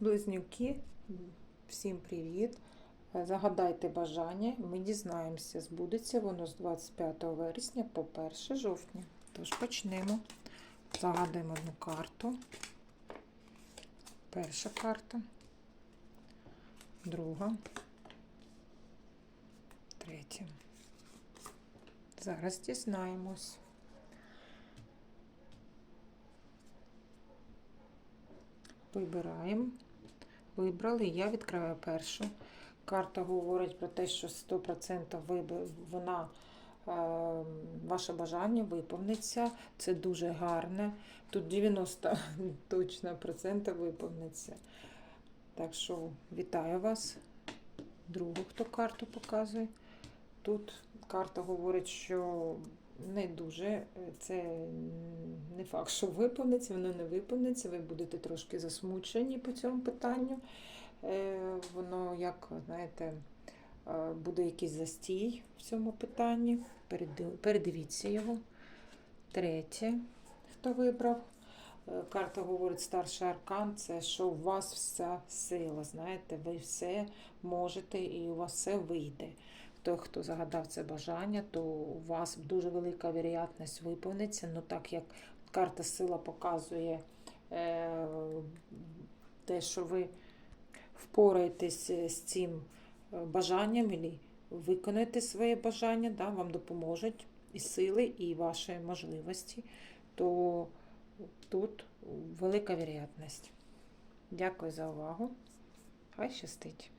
Близнюки, всім привіт! Е, Загадайте бажання, ми дізнаємося, збудеться воно з 25 вересня по 1 жовтня. Тож почнемо. Загадуємо одну карту. Перша карта, друга, третя. Зараз дізнаємось. Вибираємо. Вибрали, я відкриваю першу. Карта говорить про те, що 100% виб- вона, е, ваше бажання виповниться. Це дуже гарне. Тут 90 точно процента виповниться. Так що вітаю вас. Другу, хто карту показує. Тут карта говорить, що не дуже. е, Це не факт, що виповниться, воно не виповниться. Ви будете трошки засмучені по цьому питанню. Е, Воно, як знаєте, е, буде якийсь застій в цьому питанні. Передивіться його. Третє, хто вибрав. Карта говорить старший аркан, це що у вас вся сила. Знаєте, ви все можете і у вас все вийде. Той, хто загадав це бажання, то у вас дуже велика вірятність виповниться. Ну так як карта сила показує е, те, що ви впораєтесь з цим е, бажанням, і виконаєте своє бажання, да, вам допоможуть і сили, і ваші можливості, то тут велика вірятність. Дякую за увагу. Хай щастить!